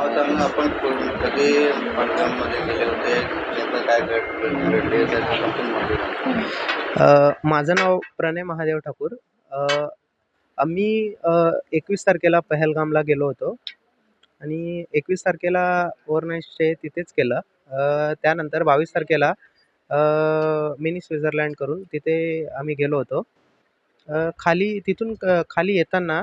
धावताना आपण कधी पडगाममध्ये गेले होते? नेमकं काय घड घडले माहिती माझं नाव प्रणय महादेव ठाकूर. आम्ही एकवीस तारखेला पहलगामला गेलो होतो. आणि एकवीस तारखेला ओव्हरनाईट स्टे तिथेच केलं. त्यानंतर बावीस तारखेला मिनी स्वित्झर्लंड करून तिथे आम्ही गेलो होतो. खाली तिथून क खाली येताना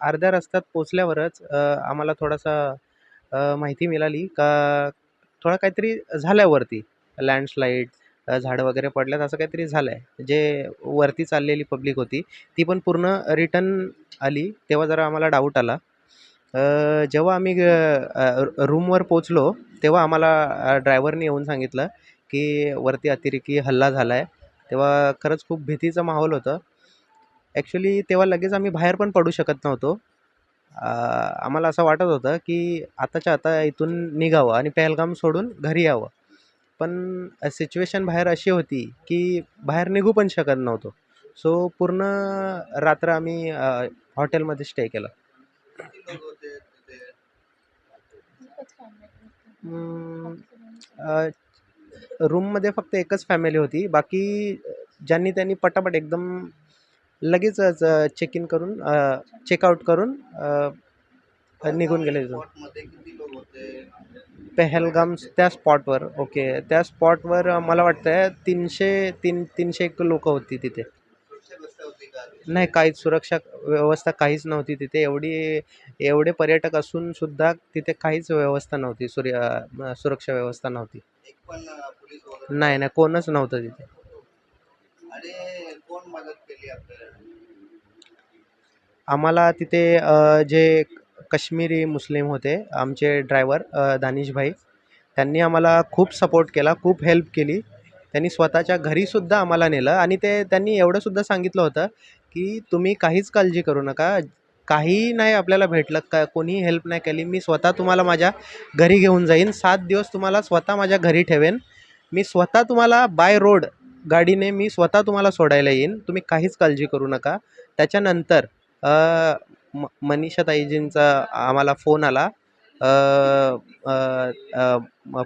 अर्ध्या रस्त्यात पोचल्यावरच आम्हाला थोडासा माहिती मिळाली का थोडं काहीतरी झालं वरती लँडस्लाईड झाडं वगैरे पडल्यात असं काहीतरी झालं आहे जे वरती चाललेली पब्लिक होती ती पण पूर्ण रिटर्न आली. तेव्हा जरा आम्हाला डाऊट आला. जेव्हा आम्ही रूमवर पोचलो तेव्हा आम्हाला ड्रायव्हरने येऊन सांगितलं की वरती अतिरेकी हल्ला झाला आहे तेव्हा खरंच खूप भीतीचं माहोल होतं. ॲक्च्युली तेव्हा लगेच आम्ही बाहेर पण पडू शकत नव्हतो. आम्हाला असं वाटत होतं की आताच्या आता इथून निघावं आणि पहलगाम सोडून घरी यावं. पण सिच्युएशन बाहेर अशी होती की बाहेर निघू पण शकत नव्हतो. सो पूर्ण रात्र आम्ही हॉटेलमध्ये स्टे केला. रूममध्ये फक्त एकच फॅमिली होती. बाकी ज्यांनी त्यांनी पटापट एकदम लगेचच चेक इन करून चेकआउट करून निघून गेले तिथून पहलगाम त्या स्पॉटवर ओके त्या स्पॉटवर मला वाटतं तीनशे तीन तीनशे एक लोकं होती तिथे. नाही काहीच सुरक्षा व्यवस्था काहीच नव्हती तिथे. एवढी एवढे पर्यटक असून सुद्धा तिथे काहीच व्यवस्था नव्हती. सूर्य सुरक्षा व्यवस्था नव्हती. नाही नाही कोणच नव्हतं तिथे. आणि कोण मदत केली आपल्याला? आम्हाला तिथे जे कश्मीरी मुस्लिम होते आमचे ड्रायव्हर दानिशभाई त्यांनी आम्हाला खूप सपोर्ट केला खूप हेल्प केली. त्यांनी स्वतःच्या घरीसुद्धा आम्हाला नेलं आणि ते त्यांनी एवढंसुद्धा सांगितलं होतं की तुम्ही काहीच काळजी करू नका. काही नाही आपल्याला भेटलं का कोणीही हेल्प नाही केली. मी स्वतः तुम्हाला माझ्या घरी घेऊन जाईन. सात दिवस तुम्हाला स्वतः माझ्या घरी ठेवेन. मी स्वतः तुम्हाला बाय रोड गाडीने मी स्वतः तुम्हाला सोडायला येईन. तुम्ही काहीच काळजी करू नका. त्याच्यानंतर म मनीषा ताईजींचा आम्हाला फोन आला.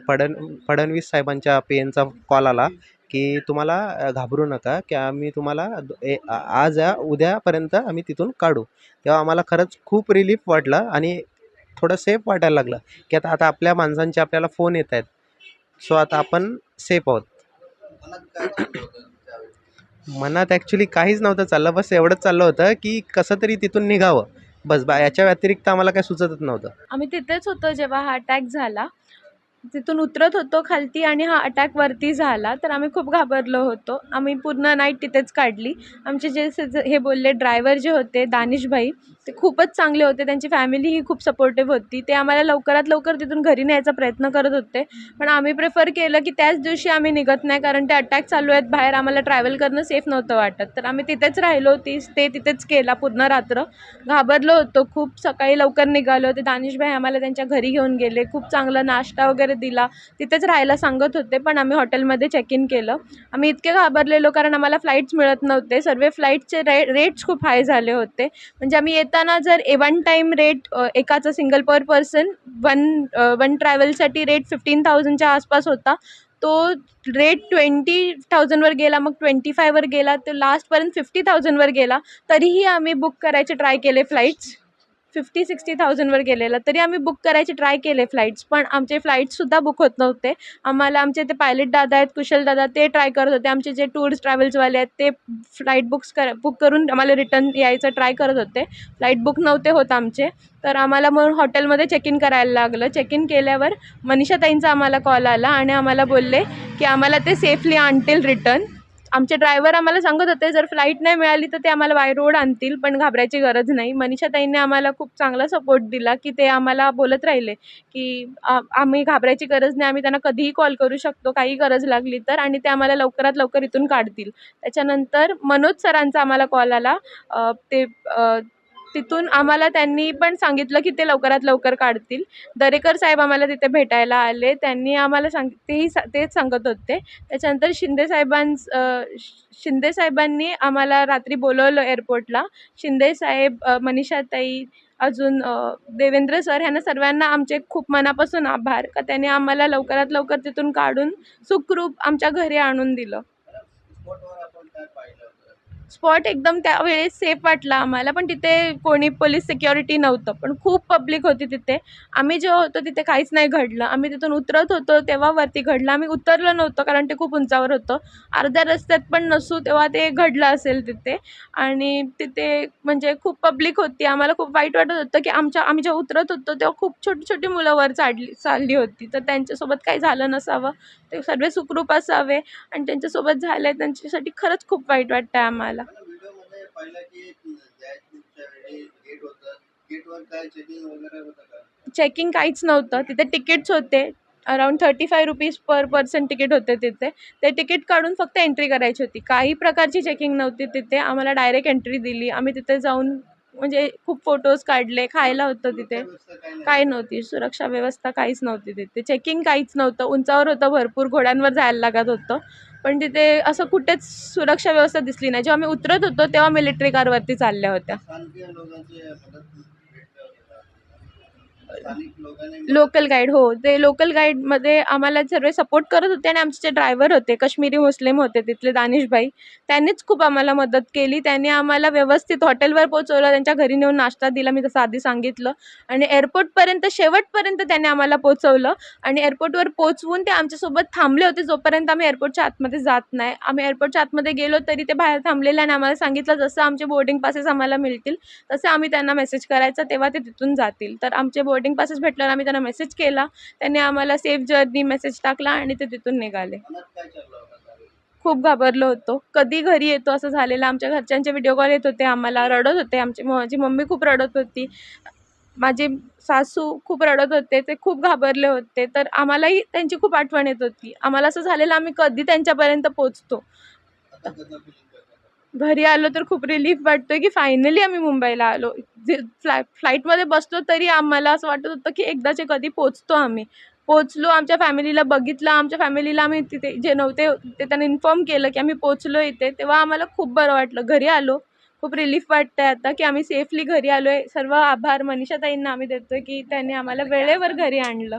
फडण फडणवीस साहेबांच्या पी एनचा कॉल आला की तुम्हाला घाबरू नका की आम्ही तुम्हाला ए आज या उद्यापर्यंत आम्ही तिथून काढू. तेव्हा आम्हाला खरंच खूप रिलीफ वाटलं आणि थोडं सेफ वाटायला लागलं की आता आता आपल्या माणसांचे आपल्याला फोन येत आहेत. सो आता आपण सेफ आहोत. मनात ॲक्च्युली काहीच नव्हतं चाललं. बस एवढंच चाललं होतं की कसं तरी तिथून निघावं. बस बा याच्या व्यतिरिक्त आम्हाला काही सुचतच नव्हतं. आम्ही तिथेच होतो जेव्हा हा अटॅक झाला. तिथून उतरत होतो खालती आणि हा अटॅक वरती झाला. तर आम्ही खूप घाबरलो होतो. आम्ही पूर्ण नाईट तिथेच काढली. आमचे जे से- जे- हे बोलले ड्रायव्हर जे होते दानिशभाई ते खूपच चांगले होते. त्यांची फॅमिलीही खूप सपोर्टिव्ह होती. ते आम्हाला लवकरात लवकर तिथून घरी न्यायचा प्रयत्न करत होते. पण आम्ही प्रेफर केलं की त्याच दिवशी आम्ही निघत नाही कारण ते अटॅक चालू आहेत. बाहेर आम्हाला ट्रॅव्हल करणं सेफ नव्हतं वाटत. तर आम्ही तिथेच राहिलो. होती ते तिथेच केला पूर्ण रात्र. घाबरलो होतो. खूप सकाळी लवकर निघालो. होते दानिशभाई आम्हाला त्यांच्या घरी घेऊन गेले. खूप चांगला नाश्ता वगैरे दिला. तिथेच राहायला सांगत होते. पण आम्ही हॉटेलमध्ये चेक इन केलं. आम्ही इतके घाबरलेलो कारण आम्हाला फ्लाईट्स मिळत नव्हते. सर्व फ्लाईटचे रे रेट्स खूप हाय झाले होते. म्हणजे आम्ही येत करताना जर ए वन टाईम रेट एकाचं single per person one one ट्रॅव्हलसाठी rate fifteen थाउजंडच्या आसपास होता. तो रेट ट्वेंटी थाउजंडवर गेला मग ट्वेंटी फायवर गेला तो लास्टपर्यंत फिफ्टी थाउजंडवर गेला. तरीही आम्ही बुक करायचे ट्राय केले फ्लाईट्स फिफ्टी सिक्स्टी थाउजंडवर गेलेला तरी आम्ही बुक करायचे ट्राय केले फ्लाईट्स पण आमचे फ्लाईट्ससुद्धा बुक होत नव्हते. आम्हाला आमचे ते पायलट दादा आहेत कुशल दादा ते ट्राय करत होते. आमचे जे टूर्स ट्रॅव्हल्सवाले आहेत ते फ्लाईट बुक्स कर बुक करून आम्हाला रिटर्न यायचं ट्राय करत होते. फ्लाईट बुक नव्हते होत आमचे. तर आम्हाला म्हणून हॉटेलमध्ये चेक इन करायला लागलं. चेक इन केल्यावर मनीषा ताईंचा आम्हाला कॉल आला आणि आम्हाला बोलले की आम्हाला ते सेफली आणतील रिटर्न आमचे ड्रायव्हर आम्हाला सांगत होते जर फ्लाईट नाही मिळाली तर ते आम्हाला बाय रोड आणतील पण घाबरायची गरज नाही. मनीषा ताईंनी आम्हाला खूप चांगला सपोर्ट दिला की ते आम्हाला बोलत राहिले की आम्ही घाबरायची गरज नाही आम्ही त्यांना कधीही कॉल करू शकतो काही गरज लागली तर आणि ते आम्हाला लवकरात लवकर इथून काढतील. त्याच्यानंतर मनोज सरांचा आम्हाला कॉल आला. ते तिथून आम्हाला त्यांनी पण सांगितलं की ते लवकरात लवकर काढतील. दरेकर साहेब आम्हाला तिथे भेटायला आले. त्यांनी आम्हाला सांग तेही सा तेच सांगत होते. त्याच्यानंतर शिंदे साहेबांच शिंदे साहेबांनी आम्हाला रात्री बोलवलं एअरपोर्टला शिंदे साहेब मनीषाताई अजून देवेंद्र सर ह्यांना सर्वांना आमचे खूप मनापासून आभार का त्यांनी आम्हाला लवकरात लवकर तिथून काढून सुखरूप आमच्या घरी आणून दिलं स्पॉटवर आपण काय पाहिलं होतं स्पॉट एकदम त्यावेळेस सेफ वाटला आम्हाला. पण तिथे कोणी पोलीस सिक्युरिटी नव्हतं. पण खूप पब्लिक होती तिथे. आम्ही जेव्हा होतो तिथे काहीच नाही घडलं. आम्ही तिथून उतरत होतो तेव्हा वरती घडलं. आम्ही उतरलो नव्हतं कारण ते खूप उंचावर होतं. अर्ध्या रस्त्यात पण नसू तेव्हा ते घडलं असेल तिथे. आणि तिथे म्हणजे खूप पब्लिक होती. आम्हाला खूप वाईट वाटत होतं की आमच्या आम्ही जेव्हा उतरत होतो तेव्हा खूप छोटी छोटी मुलं वर चाडली चालली होती. तर त्यांच्यासोबत काही झालं नसावं. ते सर्व सुखरूप असावे. आणि त्यांच्यासोबत झालं आहे त्यांच्यासाठी खरंच खूप वाईट वाटतं आहे आम्हाला. पाहिलं की जायच्या वेळी गेट होतं. गेटवर काय चेकिंग वगैरे होतं का? चेकिंग काहीच नव्हतं. तिथे तिकीट्स होते. Around thirty five rupees per person ticket होते तिथे. ते तिकीट काढून फक्त एंट्री करायची होती. काही प्रकारची चेकिंग नव्हती तिथे. आम्हाला डायरेक्ट एंट्री दिली. आम्ही तिथे जाऊन म्हणजे खूप फोटोज काढले. खायला होतं तिथे. काय नव्हती. सुरक्षा व्यवस्था काहीच नव्हती तिथे. चेकिंग काहीच नव्हतं. उंचावर होतं. भरपूर घोड्यांवर जायला लागत होतं. पण तिथे असं कुठेच सुरक्षा व्यवस्था दिसली नाही. जेव्हा आम्ही उतरत होतो तेव्हा मिलिटरी कारवरती चालल्या होत्या स्थानिक लोकांची मदत भेटलं होतं का? स्थानिक लोकांनी लोकल गाईड हो. ते लोकल गाईडमध्ये आम्हाला सर्व सपोर्ट करत होते आणि आमचे जे ड्रायव्हर होते कश्मीरी मुस्लिम होते तिथले दानिशभाई त्यांनीच खूप आम्हाला मदत केली. त्यांनी आम्हाला व्यवस्थित हॉटेलवर पोचवलं त्यांच्या घरी नेऊन नाश्ता दिला मी तसं आधी सांगितलं. आणि एअरपोर्टपर्यंत शेवटपर्यंत त्यांनी आम्हाला पोचवलं आणि एअरपोर्टवर पोचवून ते आमच्यासोबत थांबले होते जोपर्यंत आम्ही एअरपोर्टच्या आतमध्ये जात नाही. आम्ही एअरपोर्टच्या आतमध्ये गेलो तरी ते बाहेर थांबलेले आणि आम्हाला सांगितलं जसं आमचे बोर्डिंग पासेस आम्हाला मिळतील तसे आम्ही त्यांना मेसेज करायचा तेव्हा ते तिथून जातील. तर आमचे बोर्डिंग पासच भेटल्यावर आम्ही त्यांना मेसेज केला. त्यांनी आम्हाला सेफ जर्नी मेसेज टाकला आणि ते तिथून निघाले. खूप घाबरलो होतो. कधी घरी येतो असं झालेलं. आमच्या घरच्यांचे व्हिडिओ कॉल येत होते. आम्हाला रडत होते. आमची माझी मम्मी खूप रडत होती. माझे सासू खूप रडत होते. ते खूप घाबरले होते. तर आम्हालाही त्यांची खूप आठवण येत होती. आम्हाला असं झालेलं आम्ही कधी त्यांच्यापर्यंत पोचतो आता कसं feeling करतात? घरी आलो तर खूप रिलीफ वाटतोय की फायनली आम्ही मुंबईला आलो. जे फ्लाय फ्लाईटमध्ये बसलो तरी आम्हाला असं वाटत होतं की एकदाचे कधी पोचतो आम्ही. पोचलो आमच्या फॅमिलीला बघितलं आमच्या फॅमिलीला आम्ही तिथे जे नव्हते ते त्यांनी इन्फॉर्म केलं की आम्ही पोचलो इथे. तेव्हा आम्हाला खूप बरं वाटलं. घरी आलो. खूप रिलीफ वाटतं आहे आता की आम्ही सेफली घरी आलो आहे सर्व आभार मनीषाताईंना आम्ही देतो की त्यांनी आम्हाला वेळेवर घरी आणलं.